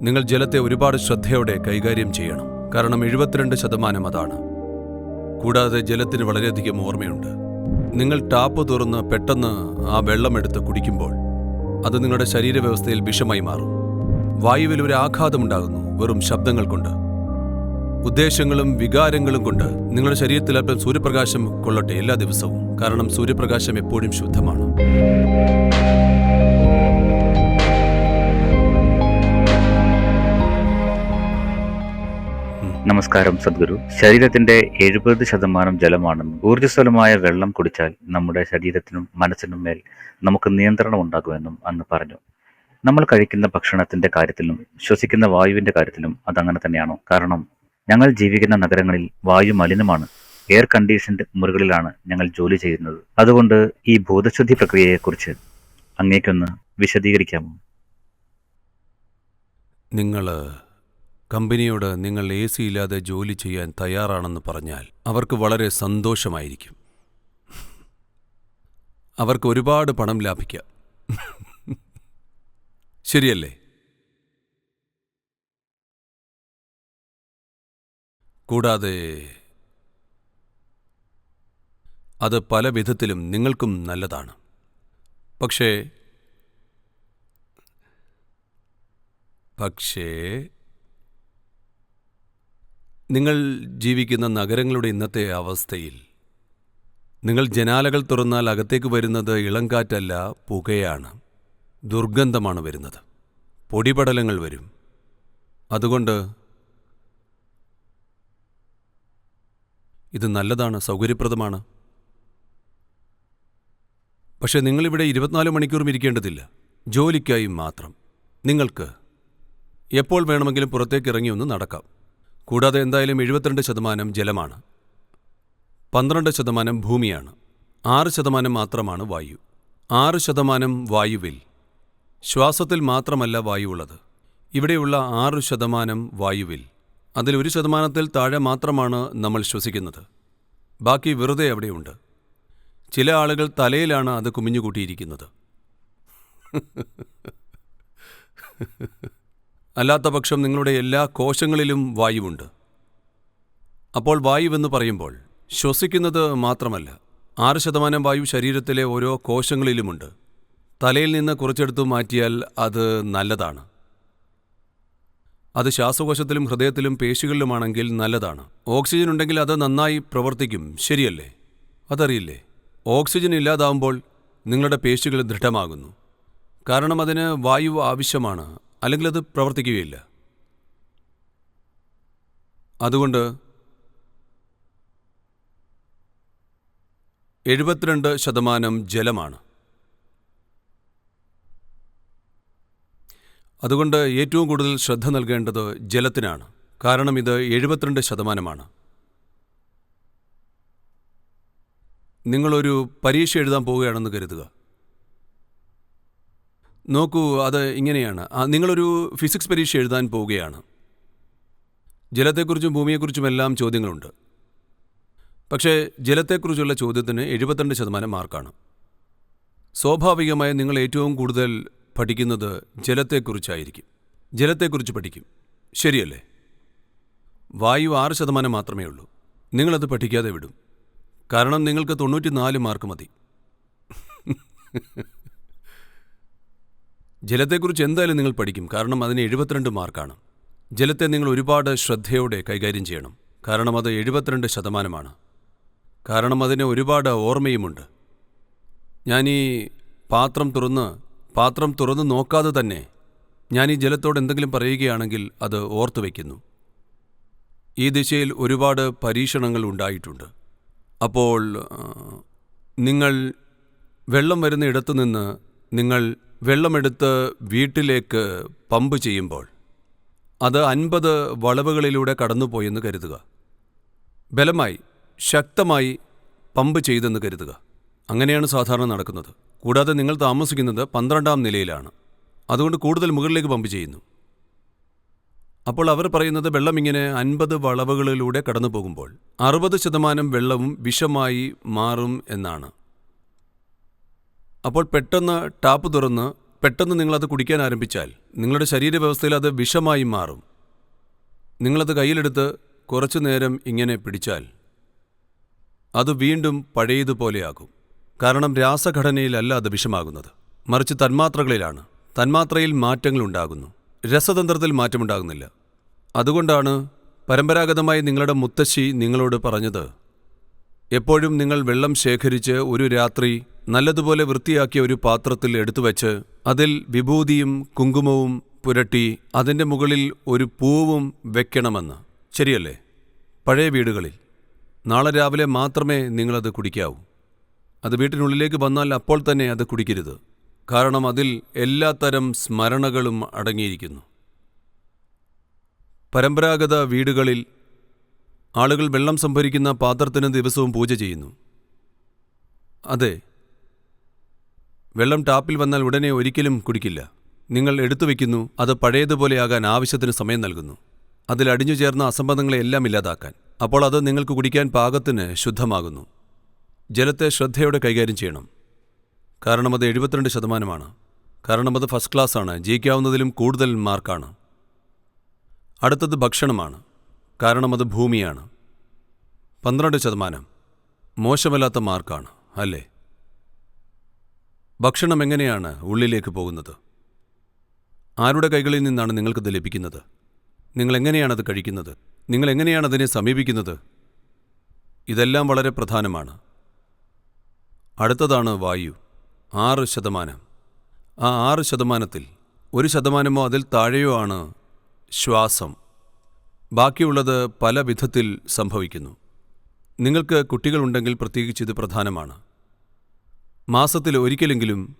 നിങ്ങൾ ജലത്തെ ഒരുപാട് ശ്രദ്ധയോടെ കൈകാര്യം ചെയ്യണം. കാരണം എഴുപത്തിരണ്ട് ശതമാനം അതാണ്. കൂടാതെ ജലത്തിന് വളരെയധികം ഓർമ്മയുണ്ട്. നിങ്ങൾ ടാപ്പ് തുറന്ന് പെട്ടെന്ന് ആ വെള്ളമെടുത്ത് കുടിക്കുമ്പോൾ അത് നിങ്ങളുടെ ശരീരവ്യവസ്ഥയിൽ വിഷമായി മാറും. വായുവിൽ ഒരു ആഘാതമുണ്ടാകുന്നു വെറും ശബ്ദങ്ങൾ കൊണ്ട്. ഉദ്ദേശങ്ങളും വികാരങ്ങളും കൊണ്ട് നിങ്ങളുടെ ശരീരത്തിൽ അല്പം സൂര്യപ്രകാശം കൊള്ളട്ടെ എല്ലാ ദിവസവും. കാരണം സൂര്യപ്രകാശം എപ്പോഴും ശുദ്ധമാണ്. നമസ്കാരം സദ്ഗുരു. ശരീരത്തിന്റെ എഴുപത് ശതമാനം ജലമാണെന്നും ഊർജസ്വലമായ വെള്ളം കുടിച്ചാൽ നമ്മുടെ ശരീരത്തിനും മനസ്സിനും മേൽ നമുക്ക് നിയന്ത്രണം ഉണ്ടാകുമെന്നും അന്ന് പറഞ്ഞു. നമ്മൾ കഴിക്കുന്ന ഭക്ഷണത്തിന്റെ കാര്യത്തിലും ശ്വസിക്കുന്ന വായുവിന്റെ കാര്യത്തിലും അതങ്ങനെ തന്നെയാണോ? കാരണം ഞങ്ങൾ ജീവിക്കുന്ന നഗരങ്ങളിൽ വായു മലിനമാണ്. എയർ കണ്ടീഷൻഡ് മുറികളിലാണ് ഞങ്ങൾ ജോലി ചെയ്യുന്നത്. അതുകൊണ്ട് ഈ ബോധശുദ്ധി പ്രക്രിയയെക്കുറിച്ച് അങ്ങേക്കൊന്ന് വിശദീകരിക്കാമോ? നിങ്ങൾ കമ്പനിയോട് നിങ്ങൾ എ സി ഇല്ലാതെ ജോലി ചെയ്യാൻ തയ്യാറാണെന്ന് പറഞ്ഞാൽ അവർക്ക് വളരെ സന്തോഷമായിരിക്കും. അവർക്ക് ഒരുപാട് പണം ലാഭിക്കാം. ശരിയല്ലേ? കൂടാതെ അത് പല വിധത്തിലും നിങ്ങൾക്കും നല്ലതാണ്. പക്ഷേ പക്ഷേ നിങ്ങൾ ജീവിക്കുന്ന നഗരങ്ങളുടെ ഇന്നത്തെ അവസ്ഥയിൽ നിങ്ങൾ ജനാലകൾ തുറന്നാൽ അകത്തേക്ക് വരുന്നത് ഇളംകാറ്റല്ല പുകയാണ്. ദുർഗന്ധമാണ് വരുന്നത്. പൊടിപടലങ്ങൾ വരും. അതുകൊണ്ട് ഇത് നല്ലതാണ് സൗകര്യപ്രദമാണ്. പക്ഷേ നിങ്ങളിവിടെ ഇരുപത്തിനാല് മണിക്കൂറും ഇരിക്കേണ്ടതില്ല. ജോലിക്കായി മാത്രം. നിങ്ങൾക്ക് എപ്പോൾ വേണമെങ്കിലും പുറത്തേക്ക് ഇറങ്ങി ഒന്ന് നടക്കാം. കൂടാതെ എന്തായാലും എഴുപത്തിരണ്ട് ശതമാനം ജലമാണ്. പന്ത്രണ്ട് ശതമാനം ഭൂമിയാണ്. ആറ് ശതമാനം മാത്രമാണ് വായു. ആറ് ശതമാനം വായുവിൽ. ശ്വാസത്തിൽ മാത്രമല്ല വായു ഉള്ളത്. ഇവിടെയുള്ള ആറ് ശതമാനം വായുവിൽ. അതിൽ ഒരു ശതമാനത്തിൽ താഴെ മാത്രമാണ് നമ്മൾ ശ്വസിക്കുന്നത്. ബാക്കി വെറുതെ അവിടെയുണ്ട്. ചില ആളുകൾ തലയിലാണ് അത് കുമിഞ്ഞുകൂട്ടിയിരിക്കുന്നത്. അല്ലാത്ത പക്ഷം നിങ്ങളുടെ എല്ലാ കോശങ്ങളിലും വായുവുണ്ട്. അപ്പോൾ വായുവെന്ന് പറയുമ്പോൾ ശ്വസിക്കുന്നത് മാത്രമല്ല ആറ് ശതമാനം വായു ശരീരത്തിലെ ഓരോ കോശങ്ങളിലുമുണ്ട്. തലയിൽ നിന്ന് കുറച്ചെടുത്തു മാറ്റിയാൽ അത് നല്ലതാണ്. അത് ശ്വാസകോശത്തിലും ഹൃദയത്തിലും പേശികളിലുമാണെങ്കിൽ നല്ലതാണ്. ഓക്സിജൻ ഉണ്ടെങ്കിൽ അത് നന്നായി പ്രവർത്തിക്കും. ശരിയല്ലേ? അതറിയില്ലേ? ഓക്സിജൻ ഇല്ലാതാവുമ്പോൾ നിങ്ങളുടെ പേശികൾ ദൃഢമാകുന്നു. കാരണം അതിന് വായു ആവശ്യമാണ്. അല്ലെങ്കിൽ അത് പ്രവർത്തിക്കുകയില്ല. അതുകൊണ്ട് എഴുപത്തിരണ്ട് ശതമാനം ജലമാണ്. അതുകൊണ്ട് ഏറ്റവും കൂടുതൽ ശ്രദ്ധ നൽകേണ്ടത് ജലത്തിനാണ്. കാരണം ഇത് എഴുപത്തിരണ്ട് ശതമാനമാണ്. നിങ്ങളൊരു പരീക്ഷ എഴുതാൻ പോവുകയാണെന്ന് കരുതുക. നോക്കൂ അത് ഇങ്ങനെയാണ്. നിങ്ങളൊരു ഫിസിക്സ് പരീക്ഷ എഴുതാൻ പോവുകയാണ്. ജലത്തെക്കുറിച്ചും ഭൂമിയെക്കുറിച്ചുമെല്ലാം ചോദ്യങ്ങളുണ്ട്. പക്ഷേ ജലത്തെക്കുറിച്ചുള്ള ചോദ്യത്തിന് എഴുപത്തിരണ്ട് ശതമാനം മാർക്കാണ്. സ്വാഭാവികമായി നിങ്ങൾ ഏറ്റവും കൂടുതൽ പഠിക്കുന്നത് ജലത്തെക്കുറിച്ചായിരിക്കും. ജലത്തെക്കുറിച്ച് പഠിക്കും. ശരിയല്ലേ? വായു ആറ് ശതമാനം മാത്രമേ ഉള്ളൂ. നിങ്ങളത് പഠിക്കാതെ വിടും. കാരണം നിങ്ങൾക്ക് തൊണ്ണൂറ്റിനാല് മാർക്ക് മതി. ജലത്തെക്കുറിച്ച് എന്തായാലും നിങ്ങൾ പഠിക്കും. കാരണം അതിന് എഴുപത്തിരണ്ട് മാർക്കാണ്. ജലത്തെ നിങ്ങൾ ഒരുപാട് ശ്രദ്ധയോടെ കൈകാര്യം ചെയ്യണം. കാരണം അത് എഴുപത്തിരണ്ട് ശതമാനമാണ്. കാരണം അതിന് ഒരുപാട് ഓർമ്മയുമുണ്ട്. ഞാൻ ഈ പാത്രം തുറന്ന് പാത്രം തുറന്ന് നോക്കാതെ തന്നെ ഞാൻ ഈ ജലത്തോട് എന്തെങ്കിലും പറയുകയാണെങ്കിൽ അത് ഓർത്തു വയ്ക്കുന്നു. ഈ ദിശയിൽ ഒരുപാട് പരീക്ഷണങ്ങൾ ഉണ്ടായിട്ടുണ്ട്. അപ്പോൾ നിങ്ങൾ വെള്ളം വരുന്ന ഇടത്തു നിന്ന് നിങ്ങൾ വെള്ളമെടുത്ത് വീട്ടിലേക്ക് പമ്പ് ചെയ്യുമ്പോൾ അത് അൻപത് വളവുകളിലൂടെ കടന്നുപോയെന്ന് കരുതുക. ബലമായി ശക്തമായി പമ്പ് ചെയ്തെന്ന് കരുതുക. അങ്ങനെയാണ് സാധാരണ നടക്കുന്നത്. കൂടാതെ നിങ്ങൾ താമസിക്കുന്നത് പന്ത്രണ്ടാം നിലയിലാണ്. അതുകൊണ്ട് കൂടുതൽ മുകളിലേക്ക് പമ്പ് ചെയ്യുന്നു. അപ്പോൾ അവർ പറയുന്നത് വെള്ളം ഇങ്ങനെ അൻപത് വളവുകളിലൂടെ കടന്നു പോകുമ്പോൾ അറുപത് ശതമാനം വെള്ളവും വിഷമായി മാറും എന്നാണ്. അപ്പോൾ പെട്ടെന്ന് ടാപ്പ് തുറന്ന് പെട്ടെന്ന് നിങ്ങളത് കുടിക്കാൻ ആരംഭിച്ചാൽ നിങ്ങളുടെ ശരീരവ്യവസ്ഥയിൽ അത് വിഷമായി മാറും. നിങ്ങളത് കയ്യിലെടുത്ത് കുറച്ചു നേരം ഇങ്ങനെ പിടിച്ചാൽ അത് വീണ്ടും പഴയതുപോലെയാകും. കാരണം രാസഘടനയിലല്ല അത് വിഷമാകുന്നത്. മറിച്ച് തന്മാത്രകളിലാണ്. തന്മാത്രയിൽ മാറ്റങ്ങൾ ഉണ്ടാകുന്നു രസതന്ത്രത്തിൽ മാറ്റമുണ്ടാകുന്നില്ല. അതുകൊണ്ടാണ് പരമ്പരാഗതമായി നിങ്ങളുടെ മുത്തശ്ശി നിങ്ങളോട് പറഞ്ഞത് എപ്പോഴും നിങ്ങൾ വെള്ളം ശേഖരിച്ച് ഒരു രാത്രി നല്ലതുപോലെ വൃത്തിയാക്കിയ ഒരു പാത്രത്തിൽ എടുത്തുവച്ച് അതിൽ വിഭൂതിയും കുങ്കുമവും പുരട്ടി അതിന്റെ മുകളിൽ ഒരു പൂവും വെക്കണമെന്ന്. ശരിയല്ലേ? പഴയ വീടുകളിൽ. നാളെ രാവിലെ മാത്രമേ നിങ്ങളത് കുടിക്കാവൂ. അത് വീട്ടിനുള്ളിലേക്ക് വന്നാൽ അപ്പോൾ തന്നെ അത് കുടിക്കരുത്. കാരണം അതിൽ എല്ലാത്തരം സ്മരണകളും അടങ്ങിയിരിക്കുന്നു. പരമ്പരാഗത വീടുകളിൽ ആളുകൾ വെള്ളം സംഭരിക്കുന്ന പാത്രത്തിന് ദിവസവും പൂജ ചെയ്യുന്നു. അതെ വെള്ളം ടാപ്പിൽ വന്നാൽ ഉടനെ ഒരിക്കലും കുടിക്കില്ല. നിങ്ങൾ എടുത്തു വയ്ക്കുന്നു അത് പഴയതുപോലെയാകാൻ ആവശ്യത്തിന് സമയം നൽകുന്നു. അതിൽ അടിഞ്ഞു ചേർന്ന അസംബന്ധങ്ങളെ എല്ലാം ഇല്ലാതാക്കാൻ. അപ്പോൾ അത് നിങ്ങൾക്ക് കുടിക്കാൻ പാകത്തിന് ശുദ്ധമാകുന്നു. ജലത്തെ ശ്രദ്ധയോടെ കൈകാര്യം ചെയ്യണം. കാരണം അത് എഴുപത്തിരണ്ട് ശതമാനമാണ്. കാരണം അത് ഫസ്റ്റ് ക്ലാസ് ആണ് ജയിക്കാവുന്നതിലും കൂടുതൽ മാർക്കാണ്. അടുത്തത് ഭക്ഷണമാണ്. കാരണം അത് ഭൂമിയാണ്. പന്ത്രണ്ട് ശതമാനം. മോശമല്ലാത്ത മാർക്കാണ് അല്ലേ? ഭക്ഷണം എങ്ങനെയാണ് ഉള്ളിലേക്ക് പോകുന്നത്? ആരുടെ കൈകളിൽ നിന്നാണ് നിങ്ങൾക്കത് ലഭിക്കുന്നത്? നിങ്ങൾ എങ്ങനെയാണത് കഴിക്കുന്നത്? നിങ്ങൾ എങ്ങനെയാണ് അതിനെ സമീപിക്കുന്നത്? ഇതെല്ലാം വളരെ പ്രധാനമാണ്. അടുത്തതാണ് വായു ആറ് ശതമാനം. ആ ആറ് ശതമാനത്തിൽ ഒരു ശതമാനമോ അതിൽ താഴെയോ ആണ് ശ്വാസം. ബാക്കിയുള്ളത് പല വിധത്തിൽ സംഭവിക്കുന്നു. നിങ്ങൾക്ക് കുട്ടികളുണ്ടെങ്കിൽ പ്രത്യേകിച്ച് ഇത് പ്രധാനമാണ്. മാസത്തിൽ ഒരിക്കലെങ്കിലും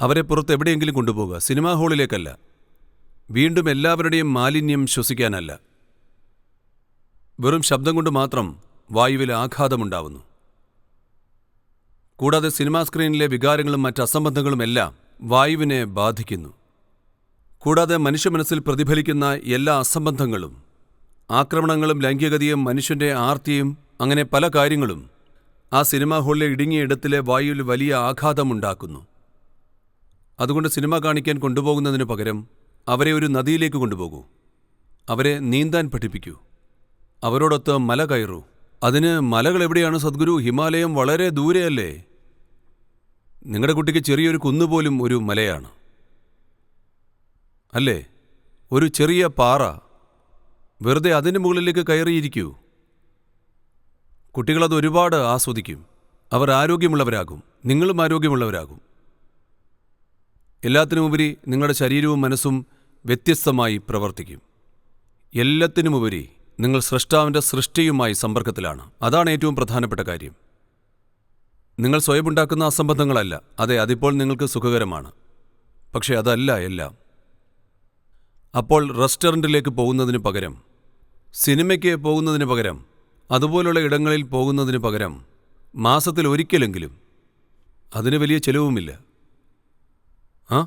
അവരെ പുറത്ത് എവിടെയെങ്കിലും കൊണ്ടുപോകുക സിനിമാ ഹാളിലേക്കല്ല. വീണ്ടും എല്ലാവരുടെയും മാലിന്യം ശ്വസിക്കാനല്ല. വെറും ശബ്ദം കൊണ്ട് മാത്രം വായുവിൽ ആഘാതമുണ്ടാവുന്നു. കൂടാതെ സിനിമാ സ്ക്രീനിലെ വികാരങ്ങളും മറ്റ് അസംബന്ധങ്ങളുമെല്ലാം വായുവിനെ ബാധിക്കുന്നു. കൂടാതെ മനുഷ്യ മനസ്സിൽ പ്രതിഫലിക്കുന്ന എല്ലാ അസംബന്ധങ്ങളും ആക്രമണങ്ങളും ലൈംഗികതയും മനുഷ്യന്റെ ആർത്തിയും അങ്ങനെ പല കാര്യങ്ങളും ആ സിനിമാ ഹാളിലെ ഇടുങ്ങിയ ഇടത്തിലെ വായുവിൽ വലിയ ആഘാതമുണ്ടാക്കുന്നു. അതുകൊണ്ട് സിനിമ കാണിക്കാൻ കൊണ്ടുപോകുന്നതിനു പകരം അവരെ ഒരു നദിയിലേക്ക് കൊണ്ടുപോകൂ. അവരെ നീന്താൻ പഠിപ്പിക്കൂ. അവരോടൊത്ത് മല കയറൂ. അതിന് മലകൾ എവിടെയാണ് സദ്ഗുരു? ഹിമാലയം വളരെ ദൂരെയല്ലേ? നിങ്ങളുടെ കുട്ടിക്ക് ചെറിയൊരു കുന്നുപോലും ഒരു മലയാണ്. അല്ലേ? ഒരു ചെറിയ പാറ. വെറുതെ അതിന് മുകളിലേക്ക് കയറിയിരിക്കൂ. കുട്ടികളത് ഒരുപാട് ആസ്വദിക്കും. അവർ ആരോഗ്യമുള്ളവരാകും. നിങ്ങളും ആരോഗ്യമുള്ളവരാകും. എല്ലാത്തിനുമുപരി നിങ്ങളുടെ ശരീരവും മനസ്സും വ്യത്യസ്തമായി പ്രവർത്തിക്കും. എല്ലാത്തിനുമുപരി നിങ്ങൾ സൃഷ്ടാവിന്റെ സൃഷ്ടിയുമായി സമ്പർക്കത്തിലാണ്. അതാണ് ഏറ്റവും പ്രധാനപ്പെട്ട കാര്യം. നിങ്ങൾ സ്വയം ഉണ്ടാക്കുന്ന അസംബന്ധങ്ങളല്ല. അതെ അതിപ്പോൾ നിങ്ങൾക്ക് സുഖകരമാണ്. പക്ഷേ അതല്ല എല്ലാം. അപ്പോൾ റെസ്റ്റോറന്റിലേക്ക് പോകുന്നതിന് പകരം സിനിമയ്ക്ക് പോകുന്നതിന് പകരം അതുപോലുള്ള ഇടങ്ങളിൽ പോകുന്നതിന് പകരം മാസത്തിൽ ഒരിക്കലെങ്കിലും അതിന് വലിയ ചിലവുമില്ല. ആ?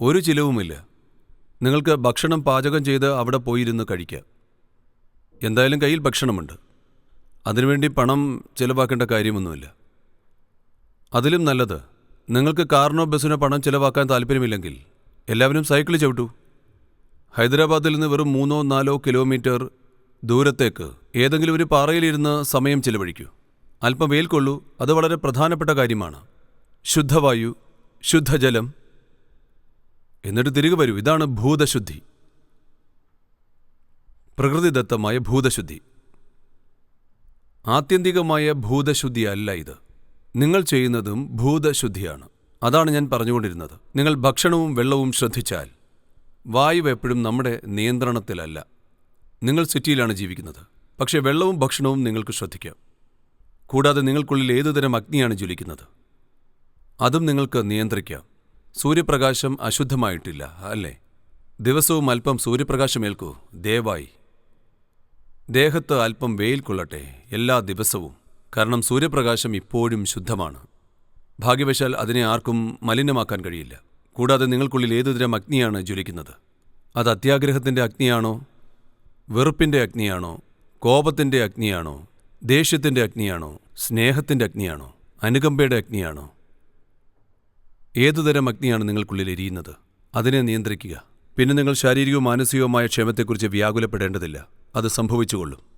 ഒരു ചിലവുമില്ല. നിങ്ങൾക്ക് ഭക്ഷണം പാചകം ചെയ്ത് അവിടെ പോയിരുന്ന് കഴിക്കാം. എന്തായാലും കയ്യിൽ ഭക്ഷണമുണ്ട്. അതിനുവേണ്ടി പണം ചിലവാക്കേണ്ട കാര്യമൊന്നുമില്ല. അതിലും നല്ലത് നിങ്ങൾക്ക് കാറിനോ ബസ്സിനോ പണം ചിലവാക്കാൻ താല്പര്യമില്ലെങ്കിൽ എല്ലാവരും സൈക്കിൾ ചവിട്ടൂ. ഹൈദരാബാദിൽ നിന്ന് വെറും മൂന്നോ നാലോ കിലോമീറ്റർ ദൂരത്തേക്ക് ഏതെങ്കിലും ഒരു പാറയിലിരുന്ന് സമയം ചിലവഴിക്കൂ. അല്പം വെയിൽ കൊള്ളൂ അത് വളരെ പ്രധാനപ്പെട്ട കാര്യമാണ്. ശുദ്ധവായു ശുദ്ധജലം. എന്നിട്ട് തിരികെ വരൂ ഇതാണ് ഭൂതശുദ്ധി. പ്രകൃതിദത്തമായ ഭൂതശുദ്ധി. ആത്യന്തികമായ ഭൂതശുദ്ധി അല്ല ഇത്. നിങ്ങൾ ചെയ്യുന്നതും ഭൂതശുദ്ധിയാണ്. അതാണ് ഞാൻ പറഞ്ഞുകൊണ്ടിരുന്നത്. നിങ്ങൾ ഭക്ഷണവും വെള്ളവും ശ്രദ്ധിച്ചാൽ വായു എപ്പോഴും നമ്മുടെ നിയന്ത്രണത്തിലല്ല. നിങ്ങൾ സിറ്റിയിലാണ് ജീവിക്കുന്നത്. പക്ഷേ വെള്ളവും ഭക്ഷണവും നിങ്ങൾക്ക് ശ്രദ്ധിക്കാം. കൂടാതെ നിങ്ങൾക്കുള്ളിൽ ഏതുതരം അഗ്നിയാണ് ജ്വലിക്കുന്നത്? അതും നിങ്ങൾക്ക് നിയന്ത്രിക്കാം. സൂര്യപ്രകാശം അശുദ്ധമായിട്ടില്ല അല്ലേ? ദിവസവും അല്പം സൂര്യപ്രകാശമേൽക്കൂ ദയവായി. ദേഹത്ത് അല്പം വെയിൽ കൊള്ളട്ടെ എല്ലാ ദിവസവും. കാരണം സൂര്യപ്രകാശം ഇപ്പോഴും ശുദ്ധമാണ്. ഭാഗ്യവശാൽ അതിനെ ആർക്കും മലിനമാക്കാൻ കഴിയില്ല. കൂടാതെ നിങ്ങൾക്കുള്ളിൽ ഏതുതരം അഗ്നിയാണ് ജ്വലിക്കുന്നത്? അത് അത്യാഗ്രഹത്തിന്റെ അഗ്നിയാണോ? വെറുപ്പിന്റെ അഗ്നിയാണോ? കോപത്തിന്റെ അഗ്നിയാണോ? ദേഷ്യത്തിന്റെ അഗ്നിയാണോ? സ്നേഹത്തിന്റെ അഗ്നിയാണോ? അനുകമ്പയുടെ അഗ്നിയാണോ? ഏതുതരം അഗ്നിയാണ് നിങ്ങൾക്കുള്ളിൽ എരിയുന്നത്? അതിനെ നിയന്ത്രിക്കുക. പിന്നെ നിങ്ങൾ ശാരീരികവും മാനസികവുമായ ക്ഷേമത്തെക്കുറിച്ച് വ്യാകുലപ്പെടേണ്ടതില്ല. അത് സംഭവിച്ചുകൊള്ളും.